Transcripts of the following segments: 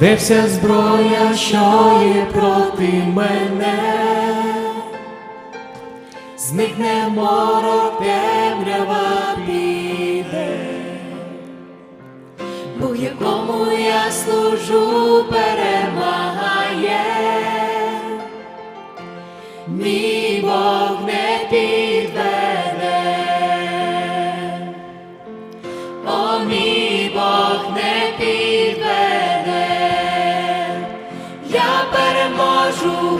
де вся зброя, що є проти мене, зникне морок, темрява піде, Бог, якому я служу, перемагає, мій Бог не підведе. О, мій Бог не підведе,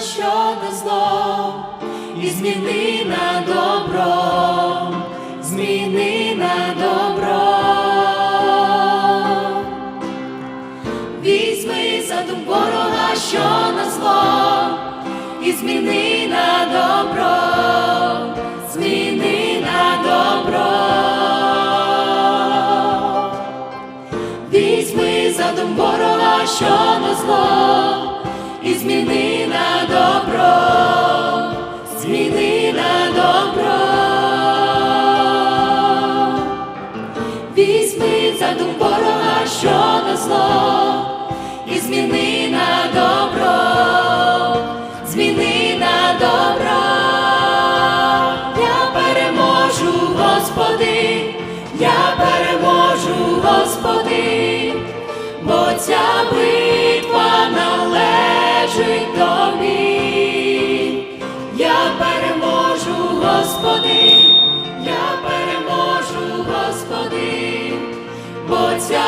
що на зло, і зміни на добро, зміни на добро. Візьми задум ворога, що на зло, і зміни на добро, зміни на добро. Візьми задум ворога, що на зло, зміни на добро, зміни на добро. Я переможу, Господи, я переможу, Господи, бо ця битва належить тобі. Я переможу, Господи, я переможу, Господи, бо ця